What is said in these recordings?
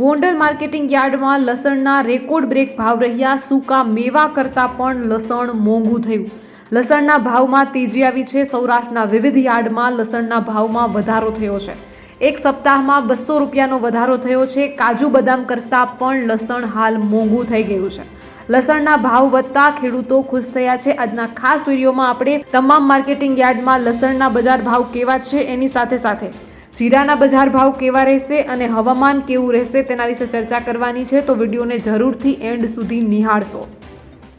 Gondal marketing યાર્ડમાં લસણના record break ભાવ રહ્યા. સૂકા મેવા કરતાં પણ લસણ મોંઘું થયું. લસણના ભાવમાં તેજી આવી છે. સૌરાષ્ટ્રના વિવિધ યાર્ડમાં લસણના ભાવમાં વધારો થયો છે. એક સપ્તાહમાં બસો રૂપિયાનો વધારો થયો છે. કાજુ બદામ કરતાં પણ લસણ હાલ મોંઘું થઈ ગયું છે. લસણના ભાવ વધતા ખેડૂતો ખુશ થયા છે. આજના ખાસ વિડીયોમાં આપણે તમામ માર્કેટિંગ યાર્ડમાં લસણના બજાર ભાવ કેવા છે એની સાથે સાથે જીરાના બજાર ભાવ કેવા રહેશે અને હવામાન કેવું રહેશે તેના વિશે ચર્ચા કરવાની છે, તો વિડીયોને જરૂરથી એન્ડ સુધી નિહાળશો.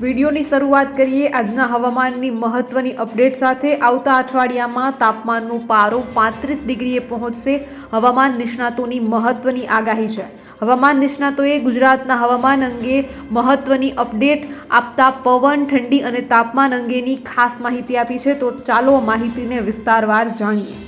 વિડીયોની શરૂઆત કરીએ આજના હવામાનની મહત્વની અપડેટ સાથે. આવતા અઠવાડિયામાં તાપમાનનો પારો પાંત્રીસ ડિગ્રીએ પહોંચશે. હવામાન નિષ્ણાતોની મહત્વની આગાહી છે. હવામાન નિષ્ણાતોએ ગુજરાતના હવામાન અંગે મહત્વની અપડેટ આપતા પવન, ઠંડી અને તાપમાન અંગેની ખાસ માહિતી આપી છે. તો ચાલો માહિતીને વિસ્તારવાર જાણીએ.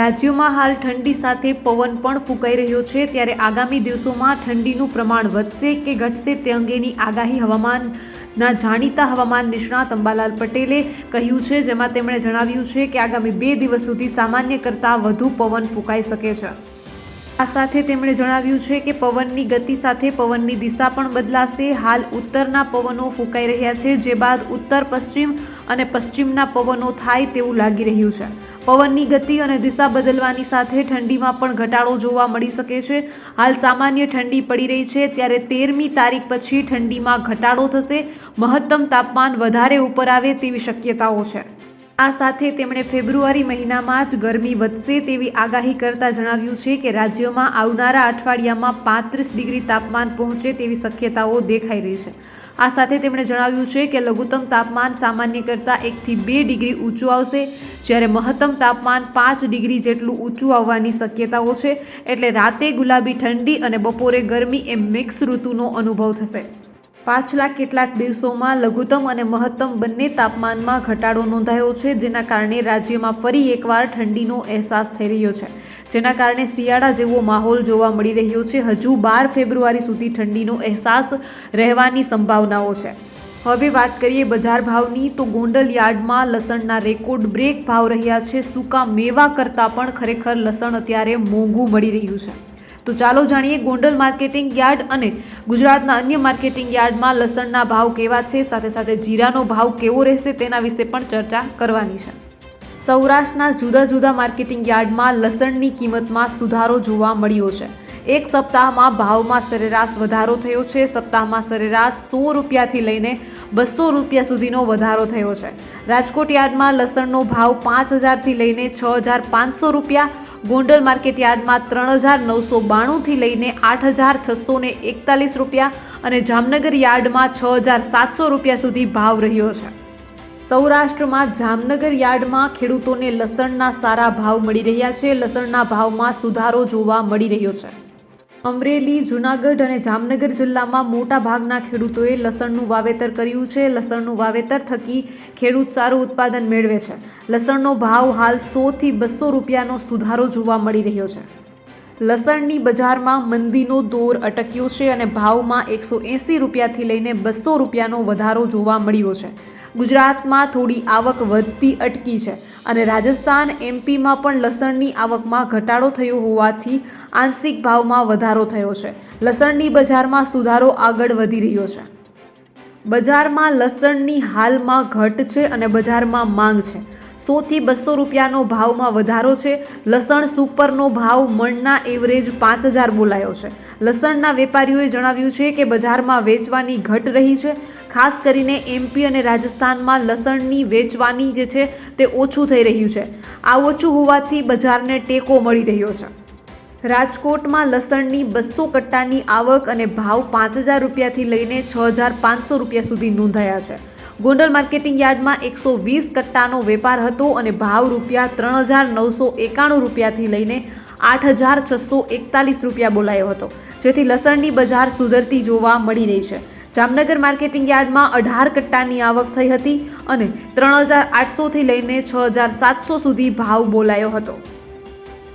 રાજ્યોમાં હાલ ઠંડી સાથે પવન પણ ફૂંકાઈ રહ્યો છે. ત્યારે આગામી દિવસોમાં ઠંડીનું પ્રમાણ વધશે કે ઘટશે તે અંગેની આગાહી હવામાનના જાણીતા હવામાન નિષ્ણાત અંબાલાલ પટેલે કહ્યું છે. જેમાં તેમણે જણાવ્યું છે કે આગામી બે દિવસ સુધી સામાન્ય કરતાં વધુ પવન ફૂંકાઈ શકે છે. આ સાથે તેમણે જણાવ્યું છે કે પવનની ગતિ સાથે પવનની દિશા પણ બદલાશે. હાલ ઉત્તરના પવનો ફૂંકાઈ રહ્યા છે. જે બાદ ઉત્તર, પશ્ચિમ અને પશ્ચિમના પવનો થાય તેવું લાગી રહ્યું છે. પવનની ગતિ અને દિશા બદલવાની સાથે ઠંડીમાં પણ ઘટાડો જોવા મળી શકે છે. હાલ સામાન્ય ઠંડી પડી રહી છે, ત્યારે તેરમી તારીખ પછી ઠંડીમાં ઘટાડો થશે. મહત્તમ તાપમાન વધારે ઉપર આવે તેવી શક્યતાઓ છે. આ સાથે તેમણે ફેબ્રુઆરી મહિનામાં જ ગરમી વધશે તેવી આગાહી કરતા જણાવ્યું છે કે રાજ્યમાં આવનારા અઠવાડિયામાં પાંત્રીસ ડિગ્રી તાપમાન પહોંચે તેવી શક્યતાઓ દેખાઈ રહી છે. આ સાથે તેમણે જણાવ્યું છે કે લઘુત્તમ તાપમાન સામાન્ય કરતાં એકથી બે ડિગ્રી ઊંચું આવશે, જ્યારે મહત્તમ તાપમાન પાંચ ડિગ્રી જેટલું ઊંચું આવવાની શક્યતાઓ છે. એટલે રાતે ગુલાબી ઠંડી અને બપોરે ગરમી એમ મિક્સ ઋતુનો અનુભવ થશે. પાછલા કેટલાક દિવસોમાં લઘુત્તમ અને મહત્તમ બંને તાપમાનમાં ઘટાડો નોંધાયો છે, જેના કારણે રાજ્યમાં ફરી એકવાર ઠંડીનો અહેસાસ થઈ રહ્યો છે. જેના કારણે શિયાળા જેવો માહોલ જોવા મળી રહ્યો છે. હજુ બાર ફેબ્રુઆરી સુધી ઠંડીનો અહેસાસ રહેવાની સંભાવનાઓ છે. હવે વાત કરીએ બજાર ભાવની, તો ગોંડલ યાર્ડમાં લસણના રેકોર્ડ બ્રેક ભાવ રહ્યા છે. સૂકા મેવા કરતાં પણ ખરેખર લસણ અત્યારે મોંઘું મળી રહ્યું છે. તો ચાલો જાણીએ ગોંડલ માર્કેટિંગ યાર્ડ અને ગુજરાતના અન્ય માર્કેટિંગ યાર્ડમાં લસણના ભાવ કેવા છે, સાથે સાથે જીરાનો ભાવ કેવો રહેશે તેના વિશે પણ ચર્ચા કરવાની છે. સૌરાષ્ટ્રના જુદા જુદા માર્કેટિંગ યાર્ડમાં લસણની કિંમતમાં સુધારો જોવા મળ્યો છે. એક સપ્તાહમાં ભાવમાં સરેરાશ વધારો થયો છે. સપ્તાહમાં સરેરાશ સો રૂપિયાથી લઈને બસો રૂપિયા સુધીનો વધારો થયો છે. રાજકોટ યાર્ડમાં લસણનો ભાવ પાંચ હજારથી લઈને છ હજાર પાંચસો રૂપિયા ગોંડલ માર્કેટ યાર્ડમાં ત્રણ હજાર નવસો બાણુંથી લઈને આઠ હજાર છસો ને એકતાલીસ રૂપિયા અને જામનગર યાર્ડમાં છ હજાર સાતસો રૂપિયા સુધી ભાવ રહ્યો છે. સૌરાષ્ટ્રમાં જામનગર યાર્ડમાં ખેડૂતોને લસણના સારા ભાવ મળી રહ્યા છે. લસણના ભાવમાં સુધારો જોવા મળી રહ્યો છે. અમરેલી, જુનાગઢ અને જામનગર જિલ્લામાં મોટા ભાગના ખેડૂતોએ લસણનું વાવેતર કર્યું છે. લસણનું વાવેતર થકી ખેડૂત સારું ઉત્પાદન મેળવે છે. લસણનો ભાવ હાલ સોથી બસો રૂપિયાનો સુધારો જોવા મળી રહ્યો છે. લસણની બજારમાં મંદીનો દોર અટક્યો છે અને ભાવમાં એકસો એંસી રૂપિયાથી લઈને બસો રૂપિયાનો વધારો જોવા મળ્યો છે. ગુજરાતમાં થોડી આવક વધતી અટકી છે અને રાજસ્થાન એમપીમાં પણ લસણની આવકમાં ઘટાડો થયો હોવાથી આંશિક ભાવમાં વધારો થયો છે. લસણની બજારમાં સુધારો આગળ વધી રહ્યો છે. બજારમાં લસણની હાલમાં ઘટ છે અને બજારમાં માંગ છે. સોથી બસો રૂપિયાનો ભાવમાં વધારો છે. લસણ સુપરનો ભાવ મણના એવરેજ પાંચ હજાર બોલાયો છે. લસણના વેપારીઓએ જણાવ્યું છે કે બજારમાં વેચવાની ઘટ રહી છે. ખાસ કરીને એમપી અને રાજસ્થાનમાં લસણની વેચવાની જે છે તે ઓછું થઈ રહ્યું છે. આ ઓછું હોવાથી બજારને ટેકો મળી રહ્યો છે. રાજકોટમાં લસણની બસો કટ્ટાની આવક અને ભાવ પાંચ હજાર રૂપિયાથી લઈને છ હજાર પાંચસો રૂપિયા સુધી નોંધાયા છે. ગોંડલ માર્કેટિંગ યાર્ડમાં એકસો વીસ કટ્ટાનો વેપાર હતો અને ભાવ રૂપિયા ત્રણ હજાર નવસો એકાણું રૂપિયાથી લઈને આઠ હજાર છસો એકતાલીસ રૂપિયા બોલાયો હતો, જેથી લસણની બજાર સુધરતી જોવા મળી રહી છે. જામનગર માર્કેટિંગ યાર્ડમાં અઢાર કટ્ટાની આવક થઈ હતી અને ત્રણ હજાર આઠસોથી લઈને છ હજાર સાતસો સુધી ભાવ બોલાયો હતો.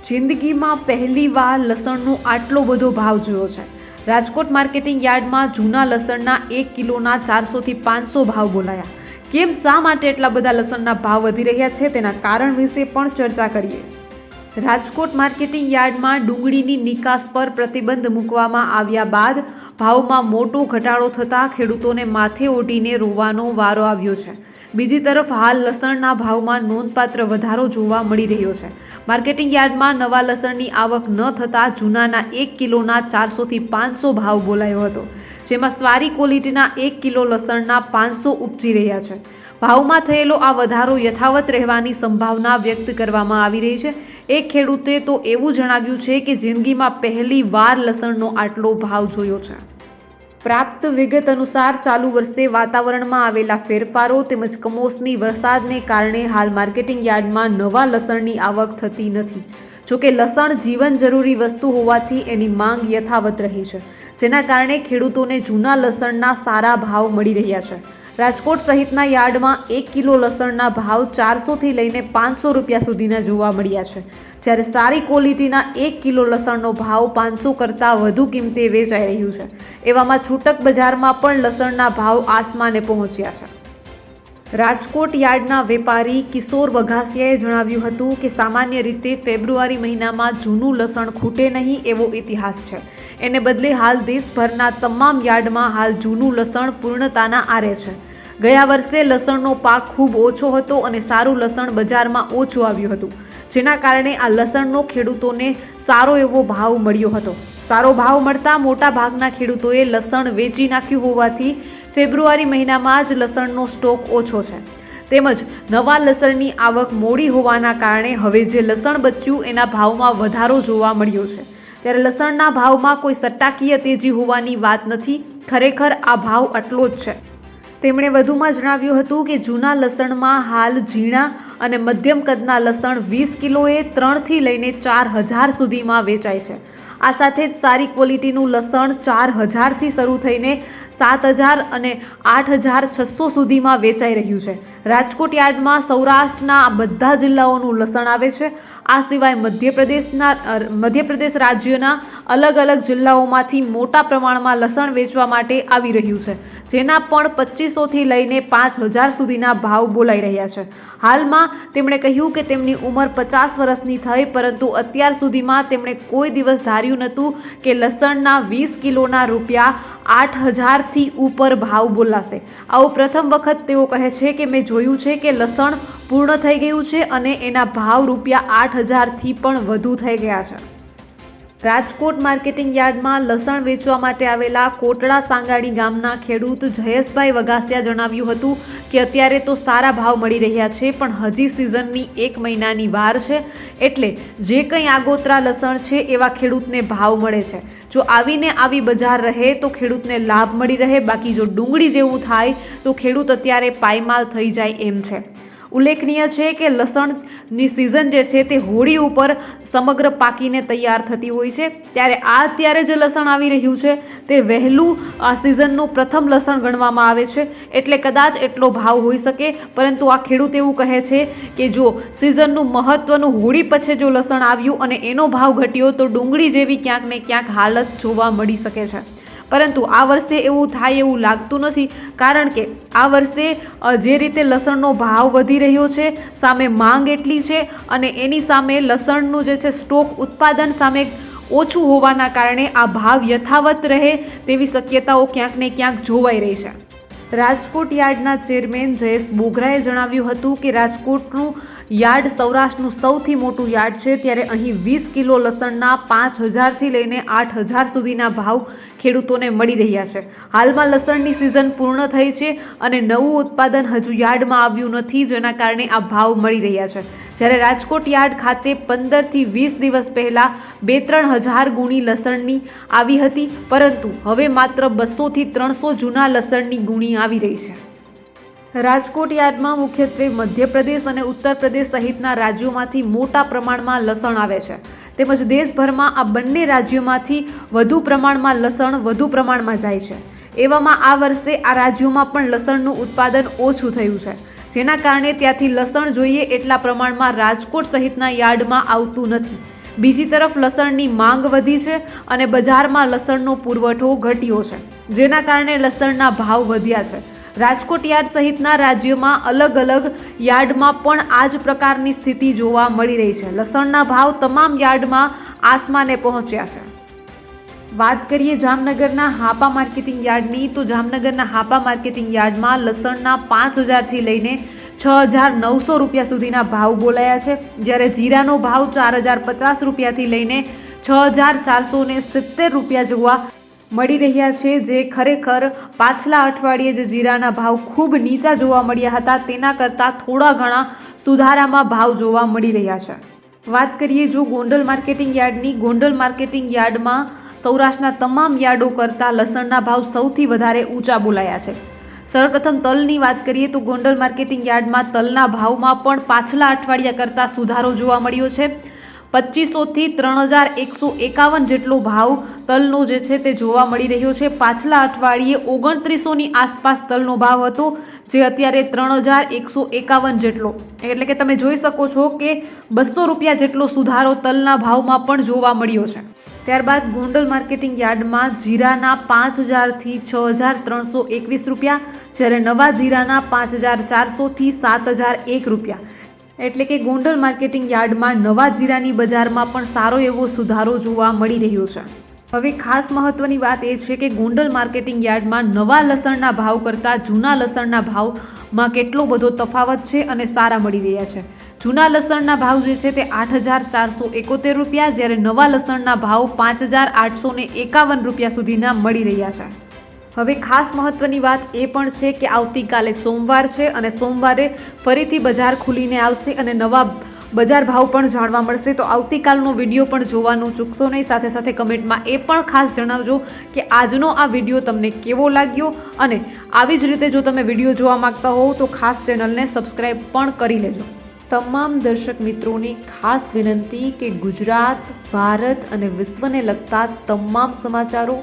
જિંદગીમાં પહેલીવાર લસણનો આટલો બધો ભાવ જોયો છે. રાજકોટ માર્કેટિંગ યાર્ડમાં જૂના લસણના એક કિલોના ચારસોથી પાંચસો ભાવ બોલાયા. કેમ શા માટે એટલા બધા લસણના ભાવ વધી રહ્યા છે તેના કારણ વિશે પણ ચર્ચા કરીએ. રાજકોટ માર્કેટિંગ યાર્ડમાં ડુંગળીની નિકાસ પર પ્રતિબંધ મૂકવામાં આવ્યા બાદ ભાવમાં મોટો ઘટાડો થતાં ખેડૂતોને માથે ઓઢીને રોવાનો વારો આવ્યો છે. બીજી તરફ હાલ લસણના ભાવમાં નોંધપાત્ર વધારો જોવા મળી રહ્યો છે. માર્કેટિંગ યાર્ડમાં નવા લસણની આવક ન થતાં જૂનાના એક કિલોના ચારસોથી પાંચસો ભાવ બોલાયો હતો, જેમાં સારી ક્વોલિટીના એક કિલો લસણના પાંચસો ઉપજી રહ્યા છે. ભાવમાં થયેલો આ વધારો યથાવત રહેવાની સંભાવના વ્યક્ત કરવામાં આવી રહી છે. એક ખેડૂતે તો એવું જણાવ્યું છે કે જિંદગીમાં પહેલી વાર લસણનો આટલો ભાવ જોયો છે. પ્રાપ્ત વિગત અનુસાર ચાલુ વર્ષે વાતાવરણમાં આવેલા ફેરફારો તેમજ કમોસમી વરસાદને કારણે હાલ માર્કેટિંગ યાર્ડમાં નવા લસણની આવક થતી નથી. જોકે લસણ જીવન જરૂરી વસ્તુ હોવાથી એની માંગ યથાવત રહી છે, જેના કારણે ખેડૂતોને જૂના લસણના સારા ભાવ મળી રહ્યા છે. રાજકોટ સહિતના યાર્ડમાં એક કિલો લસણના ભાવ ચારસોથી લઈને પાંચસો રૂપિયા સુધીના જોવા મળ્યા છે. જ્યારે સારી ક્વોલિટીના એક કિલો લસણનો ભાવ પાંચસો કરતાં વધુ કિંમતે વેચાઈ રહ્યું છે. એવામાં છૂટક બજારમાં પણ લસણના ભાવ આસમાને પહોંચ્યા છે. રાજકોટ યાર્ડના વેપારી કિશોર વઘાસિયાએ જણાવ્યું હતું કે સામાન્ય રીતે ફેબ્રુઆરી મહિનામાં જૂનું લસણ ખૂટે નહીં એવો ઇતિહાસ છે. એને બદલે હાલ દેશભરના તમામ યાર્ડમાં હાલ જૂનું લસણ પૂર્ણતાના આરે છે. ગયા વર્ષે લસણનો પાક ખૂબ ઓછો હતો અને સારું લસણ બજારમાં ઓછું આવ્યું હતું. જેના કારણે આ લસણનો ખેડૂતોને સારો એવો ભાવ મળ્યો હતો. સારો ભાવ મળતા મોટા ભાગના ખેડૂતોએ લસણ વેચી નાખ્યું હોવાથી ફેબ્રુઆરી મહિનામાં જ લસણનો સ્ટોક ઓછો છે. તેમજ નવા લસણની આવક મોડી હોવાના કારણે હવે જે લસણ બચ્યું એના ભાવમાં વધારો જોવા મળ્યો છે. ત્યારે લસણના ભાવમાં કોઈ સટ્ટાકીય તેજી હોવાની વાત નથી, ખરેખર આ ભાવ આટલો જ છે. તેમણે વધુમાં જણાવ્યું હતું કે જૂના લસણમાં હાલ ઝીણા અને મધ્યમ કદના લસણ વીસ કિલોએ ત્રણથી લઈને ચાર હજાર સુધીમાં વેચાય છે. આ સાથે જ સારી ક્વોલિટીનું લસણ ચાર હજારથી શરૂ થઈને સાત હજાર અને આઠ હજાર છસો સુધીમાં વેચાઈ રહ્યું છે. રાજકોટ યાર્ડમાં સૌરાષ્ટ્રના બધા જિલ્લાઓનું લસણ આવે છે. આ સિવાય મધ્યપ્રદેશના મધ્યપ્રદેશ રાજ્યના અલગ અલગ જિલ્લાઓમાંથી મોટા પ્રમાણમાં લસણ વેચવા માટે આવી રહ્યું છે. જેના પણ પચીસોથી લઈને પાંચ હજાર સુધીના ભાવ બોલાઈ રહ્યા છે. હાલમાં તેમણે કહ્યું કે તેમની ઉંમર પચાસ વર્ષની થઈ, પરંતુ અત્યાર સુધીમાં તેમણે કોઈ દિવસ ધાર્યું નહોતું કે લસણના વીસ કિલોના રૂપિયા આઠ હજારથી ઉપર ભાવ બોલાશે. આવું પ્રથમ વખત તેઓ કહે છે કે મેં જોયું છે કે લસણ પૂર્ણ થઈ ગયું છે અને એના ભાવ રૂપિયા આઠ હજારથી પણ વધુ થઈ ગયા છે. રાજકોટ માર્કેટિંગ યાર્ડમાં લસણ વેચવા માટે આવેલા કોટડા સાંગાડી ગામના ખેડૂત જયેશભાઈ વગાસિયા જણાવ્યું હતું કે અત્યારે તો સારા ભાવ મળી રહ્યા છે, પણ હજી સિઝનની એક મહિનાની વાર છે, એટલે જે કંઈ આગોતરા લસણ છે એવા ખેડૂતને ભાવ મળે છે. જો આવીને આવી બજાર રહે તો ખેડૂતને લાભ મળી રહે, બાકી જો ડુંગળી જેવું થાય તો ખેડૂત અત્યારે પાયમાલ થઈ જાય એમ છે. ઉલ્લેખનીય છે કે લસણની સિઝન જે છે તે હોળી ઉપર સમગ્ર પાકીને તૈયાર થતી હોય છે. ત્યારે આ અત્યારે જે લસણ આવી રહ્યું છે, તે વહેલું આ સિઝનનું પ્રથમ લસણ ગણવામાં આવે છે. એટલે કદાચ એટલો ભાવ હોઈ શકે, પરંતુ આ ખેડૂત એવું કહે છે કે જો સિઝનનું મહત્ત્વનું હોળી પછી જો લસણ આવ્યું અને એનો ભાવ ઘટ્યો, તો ડુંગળી જેવી ક્યાંક ને ક્યાંક હાલત જોવા મળી શકે છે. પરંતુ આ વર્ષે એવું થાય એવું લાગતું નથી, કારણ કે આ વર્ષે જે રીતે લસણનો ભાવ વધી રહ્યો છે, સામે માંગ એટલી છે અને એની સામે લસણનું જે છે સ્ટોક ઉત્પાદન સામે ઓછું હોવાના કારણે આ ભાવ યથાવત રહે તેવી શક્યતાઓ ક્યાંક ને ક્યાંક જોવાઈ રહી છે. રાજકોટ યાર્ડના ચેરમેન જયેશ બોગરાએ જણાવ્યું હતું કે રાજકોટનું યાર્ડ સૌરાષ્ટ્રનું સૌથી મોટું યાર્ડ છે. ત્યારે અહીં વીસ કિલો લસણના પાંચ હજારથી લઈને આઠ હજાર સુધીના ભાવ ખેડૂતોને મળી રહ્યા છે. હાલમાં લસણની સિઝન પૂર્ણ થઈ છે અને નવું ઉત્પાદન હજુ યાર્ડમાં આવ્યું નથી, જેના કારણે આ ભાવ મળી રહ્યા છે. જ્યારે રાજકોટ યાર્ડ ખાતે પંદરથી વીસ દિવસ પહેલાં બે ત્રણ હજાર ગુણી લસણની આવી હતી, પરંતુ હવે માત્ર બસોથી ત્રણસો જૂના લસણની ગુણી આવી રહી છે. રાજકોટ યાર્ડમાં મુખ્યત્વે મધ્યપ્રદેશ અને ઉત્તર પ્રદેશ સહિતના રાજ્યોમાંથી મોટા પ્રમાણમાં લસણ આવે છે. તેમજ દેશભરમાં આ બંને રાજ્યોમાંથી વધુ પ્રમાણમાં લસણ વધુ પ્રમાણમાં જાય છે. એવામાં આ વર્ષે આ રાજ્યોમાં પણ લસણનું ઉત્પાદન ઓછું થયું છે. જેના કારણે ત્યાંથી લસણ જોઈએ એટલા પ્રમાણમાં રાજકોટ સહિતના યાર્ડમાં આવતું નથી. બીજી તરફ લસણની માંગ વધી છે અને બજારમાં લસણનો પુરવઠો ઘટ્યો છે. જેના કારણે લસણના ભાવ વધ્યા છે. રાજકોટ યાર્ડ સહિતના રાજ્યોમાં અલગ અલગ યાર્ડમાં પણ આ જ પ્રકારની સ્થિતિ જોવા મળી રહી છે. લસણના ભાવ તમામ યાર્ડમાં આસમાને પહોંચ્યા છે. વાત કરીએ જામનગરના હાપા માર્કેટિંગ યાર્ડની, તો જામનગરના હાપા માર્કેટિંગ યાર્ડમાં લસણના પાંચ હજારથી લઈને છ હજાર નવસો રૂપિયા સુધીના ભાવ બોલાયા છે. જ્યારે જીરાનો ભાવ ચાર હજાર પચાસ રૂપિયાથી લઈને છ હજાર ચારસો સિત્તેર રૂપિયા જોવા મળી રહ્યા છે જે ખરેખર પાછલા અઠવાડિયે જે જીરાના ભાવ ખૂબ નીચા જોવા મળ્યા હતા. તેના કરતાં થોડા ઘણા સુધારામાં ભાવ જોવા મળી રહ્યા છે. વાત કરીએ જો ગોંડલ માર્કેટિંગ યાર્ડની, ગોંડલ માર્કેટિંગ યાર્ડમાં સૌરાષ્ટ્રના તમામ યાર્ડો કરતાં લસણના ભાવ સૌથી વધારે ઊંચા બોલાયા છે. સર્વપ્રથમ તલની વાત કરીએ તો ગોંડલ માર્કેટિંગ યાર્ડમાં તલના ભાવમાં પણ પાછલા અઠવાડિયા કરતાં સુધારો જોવા મળ્યો છે. પચીસોથી ત્રણ હજાર એકસો એકાવન જેટલો ભાવ તલનો જે છે તે જોવા મળી રહ્યો છે. પાછલા અઠવાડિયે ઓગણત્રીસોની આસપાસ તલનો ભાવ હતો, જે અત્યારે ત્રણ હજાર એકસો એકાવન જેટલો. એટલે કે તમે જોઈ શકો છો કે બસો રૂપિયા જેટલો સુધારો તલના ભાવમાં પણ જોવા મળ્યો છે. ત્યારબાદ ગોંડલ માર્કેટિંગ યાર્ડમાં જીરાના પાંચ હજારથી છ હજાર ત્રણસો એકવીસ રૂપિયા, જ્યારે નવા જીરાના પાંચ હજાર ચારસોથી સાત હજાર એક રૂપિયા. એટલે કે ગોંડલ માર્કેટિંગ યાર્ડમાં નવા જીરાની બજારમાં પણ સારો એવો સુધારો જોવા મળી રહ્યો છે. હવે ખાસ મહત્વની વાત એ છે કે ગોંડલ માર્કેટિંગ યાર્ડમાં નવા લસણના ભાવ કરતાં જૂના લસણના ભાવમાં કેટલો બધો તફાવત છે અને સારા મળી રહ્યા છે. જૂના લસણના ભાવ જે છે તે આઠ હજાર ચારસો એકોતેર રૂપિયા, જ્યારે નવા લસણના ભાવ પાંચ હજાર આઠસો એકાવન રૂપિયા સુધીના મળી રહ્યા છે. હવે ખાસ મહત્વની વાત એ પણ છે કે આવતીકાલે સોમવાર છે અને સોમવારે ફરીથી બજાર ખુલીને આવશે અને નવા બજાર ભાવ પણ જાણવા મળશે. તો આવતીકાલનો વીડિયો પણ જોવાનું ચૂકશો નહીં. સાથે સાથે કમેન્ટમાં એ પણ ખાસ જણાવજો કે આજનો આ વીડિયો તમને કેવો લાગ્યો અને આવી જ રીતે જો તમે વીડિયો જોવા માંગતા હોવ તો ખાસ ચેનલને સબસ્ક્રાઈબ પણ કરી લેજો. તમામ દર્શક મિત્રોને ખાસ વિનંતી કે ગુજરાત, ભારત અને વિશ્વને લગતા તમામ સમાચારો